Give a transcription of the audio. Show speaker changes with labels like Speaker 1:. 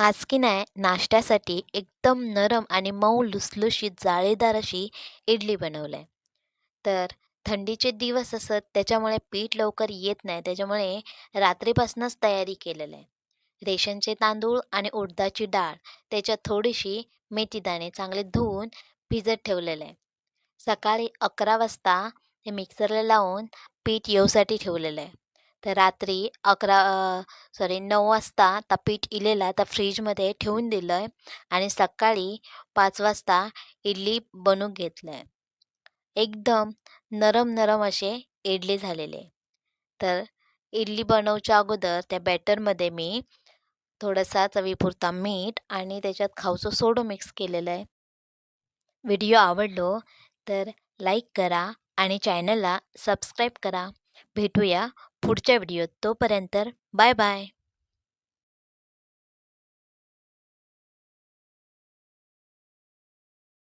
Speaker 1: आज की नाही नाश्त्यासाठी एकदम नरम आणि मऊ लुसलुशीत जाळीदार अशी इडली बनवलं आहे तर थंडीचे दिवस असत त्याच्यामुळे पीठ लवकर येत नाही त्याच्यामुळे रात्रीपासूनच तयारी केलेलं आहे. रेशनचे तांदूळ आणि उडदाची डाळ त्याच्यात थोडीशी मेथीदाणे चांगले धुवून भिजत ठेवलेलं आहे. सकाळी अकरा वाजता ते मिक्सरला लावून पीठ येऊसाठी ठेवलेलं आहे. तर रात्री अकरा सॉरी नऊ वाजता आता पीठ इलेलं आता फ्रीजमध्ये ठेवून दिलं आहे आणि सकाळी पाच वाजता इडली बनवून घेतलं आहे. एकदम नरम नरम असे इडली झालेले तर इडली बनवच्या अगोदर त्या बॅटरमध्ये मी थोडासा चवीपुरता मीठ आणि त्याच्यात खाऊचं सोडो मिक्स केलेलं आहे. व्हिडिओ आवडलो तर लाईक करा आणि चॅनलला सबस्क्राईब करा. भेटूया पुढच्या व्हिडिओत तोपर्यंत बाय बाय.